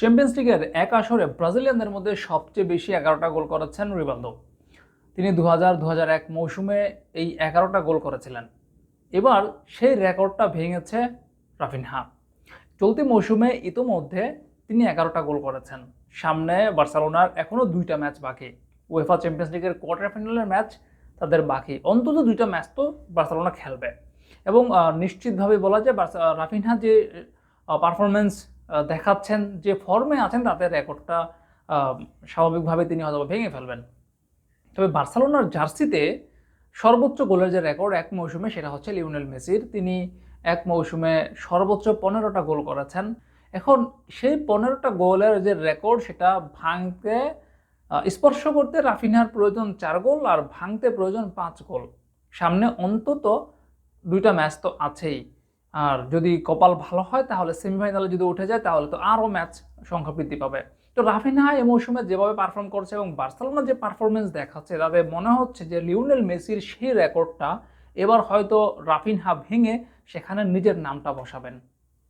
Champions লিগের এক আসরে ব্রাজিলিয়ানদের মধ্যে সবচেয়ে বেশি এগারোটা গোল করেছেন রিভালদো তিনি দু হাজার দু হাজার এক মৌসুমে এই এগারোটা গোল করেছিলেন। এবার সেই রেকর্ডটা ভেঙেছে রাফিনহা। চলতি মৌসুমে ইতোমধ্যে তিনি এগারোটা গোল করেছেন। সামনে বার্সেলোনার এখনও দুইটা ম্যাচ বাকি। ওয়েফা চ্যাম্পিয়ন্স লিগের কোয়ার্টার ফাইনালের ম্যাচ তাদের বাকি। অন্তত দুইটা ম্যাচ তো বার্সেলোনা খেলবে। এবং নিশ্চিতভাবে বলা যায় রাফিনহা যে পারফরমেন্স দেখাচ্ছেন যে ফর্মে আছেন তাতে রেকর্ডটা স্বাভাবিকভাবে তিনি হয়তো ভেঙে ফেলবেন। তবে বার্সেলোনার জার্সিতে সর্বোচ্চ গোলের যে রেকর্ড এক মৌসুমে সেটা হচ্ছে লিওনেল মেসির। তিনি এক মৌসুমে সর্বোচ্চ পনেরোটা গোল করেছেন। এখন সেই পনেরোটা গোলের যে রেকর্ড সেটা ভাঙতে স্পর্শ করতে রাফিনহার প্রয়োজন চার গোল আর ভাঙতে প্রয়োজন পাঁচ গোল। সামনে অন্তত দুইটা ম্যাচ তো আছেই। আর যদি কপাল ভালো হয়, তাহলে সেমিফাইনালে যদি উঠে যায়, তাহলে তো আরও ম্যাচ সংখ্যা বৃদ্ধি পাবে। তো রাফিনহা এই মৌসুমে যেভাবে পারফর্ম করছে এবং বার্সেলোনা যে পারফরমেন্স দেখাচ্ছে, তাতে মনে হচ্ছে যে লিওনেল মেসির সেই রেকর্ডটা এবার হয়তো রাফিনহা ভেঙে সেখানে নিজের নামটা বসাবেন।